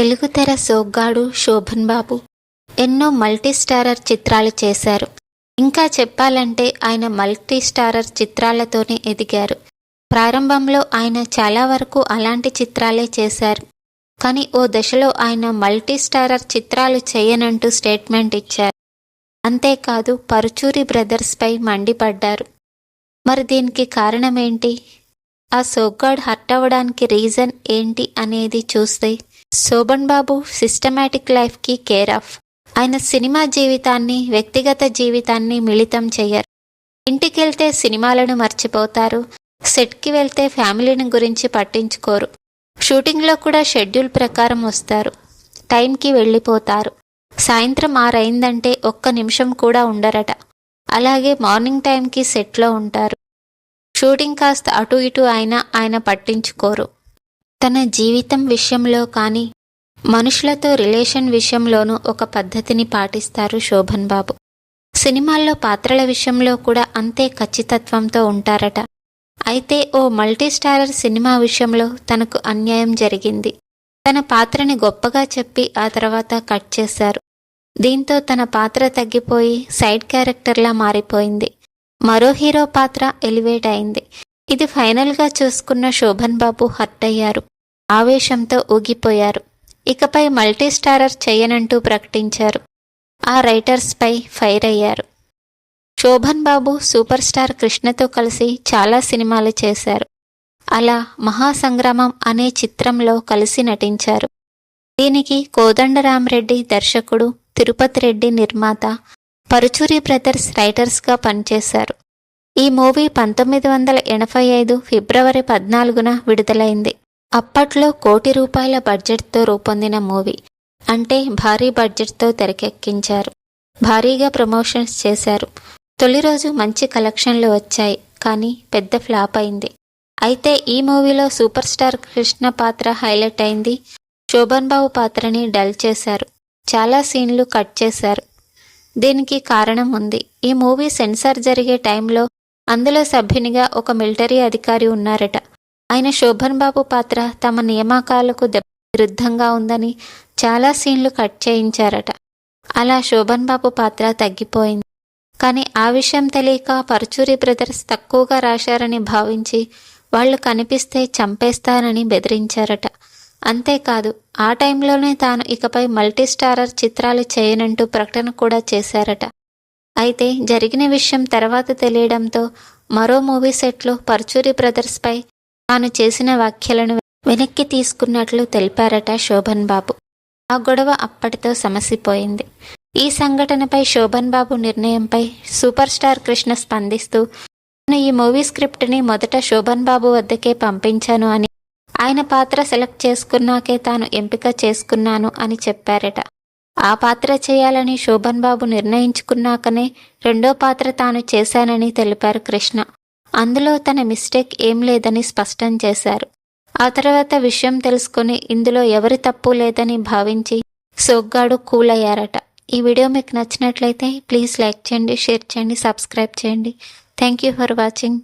తెలుగుతెర సోగ్గాడు శోభన్ బాబు. ఎన్నో మల్టీస్టారర్ చిత్రాలు చేశారు. ఇంకా చెప్పాలంటే ఆయన మల్టీస్టారర్ చిత్రాలతోనే ఎదిగారు. ప్రారంభంలో ఆయన చాలా వరకు అలాంటి చిత్రాలే చేశారు. కానీ ఓ దశలో ఆయన మల్టీస్టారర్ చిత్రాలు చేయనంటూ స్టేట్మెంట్ ఇచ్చారు. అంతేకాదు పరుచూరి బ్రదర్స్పై మండిపడ్డారు. మరి దీనికి కారణమేంటి? ఆ సోగ్గాడ్ హర్ట్ అవ్వడానికి రీజన్ ఏంటి అనేది చూస్తే శోభన్ బాబు సిస్టమాటిక్ లైఫ్కి కేర్ ఆఫ్. ఆయన సినిమా జీవితాన్ని వ్యక్తిగత జీవితాన్ని మిళితం చెయ్యరు ఇంటికెళ్తే సినిమాలను మర్చిపోతారు. సెట్కి వెళ్తే ఫ్యామిలీని గురించి పట్టించుకోరు. షూటింగ్లో కూడా షెడ్యూల్ ప్రకారం వస్తారు. టైంకి వెళ్ళిపోతారు. సాయంత్రం ఆరైందంటే ఒక్క నిమిషం కూడా ఉండరట. అలాగే మార్నింగ్ టైంకి సెట్లో ఉంటారు. షూటింగ్ కాస్త అటు ఇటు అయినా ఆయన పట్టించుకోరు. తన జీవితం విషయంలో కానీ మనుషులతో రిలేషన్ విషయంలోనూ ఒక పద్ధతిని పాటిస్తారు శోభన్ బాబు. సినిమాల్లో పాత్రల విషయంలో కూడా అంతే ఖచ్చితత్వంతో ఉంటారట. అయితే ఓ మల్టీ స్టారర్ సినిమా విషయంలో తనకు అన్యాయం జరిగింది. తన పాత్రని గొప్పగా చెప్పి ఆ తర్వాత కట్ చేశారు. దీంతో తన పాత్ర తగ్గిపోయి సైడ్ క్యారెక్టర్లా మారిపోయింది. మరో హీరో పాత్ర ఎలివేట్ అయింది. ఇది ఫైనల్గా చూసుకున్న శోభన్ బాబు హర్ట్ అయ్యారు. ఆవేశంతో ఊగిపోయారు. ఇకపై మల్టీ స్టారర్ చేయనంటూ ప్రకటించారు. ఆ రైటర్స్పై ఫైర్ అయ్యారు. శోభన్ బాబు సూపర్ స్టార్ కృష్ణతో కలిసి చాలా సినిమాలు చేశారు. అలా మహాసంగ్రామం అనే చిత్రంలో కలిసి నటించారు. దీనికి కోదండరామరెడ్డి దర్శకుడు తిరుపతి రెడ్డి నిర్మాత పరుచూరి బ్రదర్స్ రైటర్స్గా పనిచేశారు. ఈ మూవీ పంతొమ్మిది వందల ఎనభై ఐదు ఫిబ్రవరి పద్నాలుగున విడుదలైంది. అప్పట్లో కోటి రూపాయల బడ్జెట్తో రూపొందిన మూవీ అంటే భారీ బడ్జెట్తో తెరకెక్కించారు. భారీగా ప్రమోషన్స్ చేశారు. తొలి రోజు మంచి కలెక్షన్లు వచ్చాయి కానీ పెద్ద ఫ్లాప్ అయింది. అయితే ఈ మూవీలో సూపర్ స్టార్ కృష్ణ పాత్ర హైలైట్ అయింది. శోభన్ బాబు పాత్రని డల్ చేశారు. చాలా సీన్లు కట్ చేశారు. దీనికి కారణం ఉంది. ఈ మూవీ సెన్సార్ జరిగే టైంలో అందులో సభ్యునిగా ఒక మిలిటరీ అధికారి ఉన్నారట. ఆయన శోభన్ బాబు పాత్ర తమ నియామకాలకు దెబ్బ విరుద్ధంగా ఉందని చాలా సీన్లు కట్ చేయించారట. అలా శోభన్ బాబు పాత్ర తగ్గిపోయింది. కానీ ఆ విషయం తెలియక పరుచూరి బ్రదర్స్ తక్కువగా రాశారని భావించి వాళ్ళు కనిపిస్తే చంపేస్తానని బెదిరించారట. అంతేకాదు ఆ టైంలోనే తాను ఇకపై మల్టీ స్టారర్ చిత్రాలు చేయనంటూ ప్రకటన కూడా చేశారట. అయితే జరిగిన విషయం తర్వాత తెలియడంతో మరో మూవీ సెట్లో పరుచూరి బ్రదర్స్పై తాను చేసిన వ్యాఖ్యలను వెనక్కి తీసుకున్నట్లు తెలిపారట శోభన్ బాబు ఆ గొడవ అప్పటితో సమసిపోయింది. ఈ సంఘటనపై శోభన్ బాబు నిర్ణయంపై సూపర్ స్టార్ కృష్ణ స్పందిస్తూ నేను ఈ మూవీ స్క్రిప్ట్ని మొదట శోభన్ బాబు వద్దకే పంపించాను అని ఆయన పాత్ర సెలెక్ట్ చేసుకున్నాకే తాను ఎంపిక చేసుకున్నాను అని చెప్పారట. ఆ పాత్ర చేయాలని శోభన్ బాబు నిర్ణయించుకున్నాకనే రెండో పాత్ర తాను చేశానని తెలిపారు కృష్ణ. అందులో తన మిస్టేక్ ఏం లేదని స్పష్టం చేశారు. ఆ తర్వాత విషయం తెలుసుకుని ఇందులో ఎవరి తప్పు లేదని భావించి సోగ్గాడు కూల్ అయ్యారట ఈ వీడియో మీకు నచ్చినట్లయితే ప్లీజ్ లైక్ చేయండి షేర్ చేయండి సబ్స్క్రైబ్ చేయండి. Thank you for watching.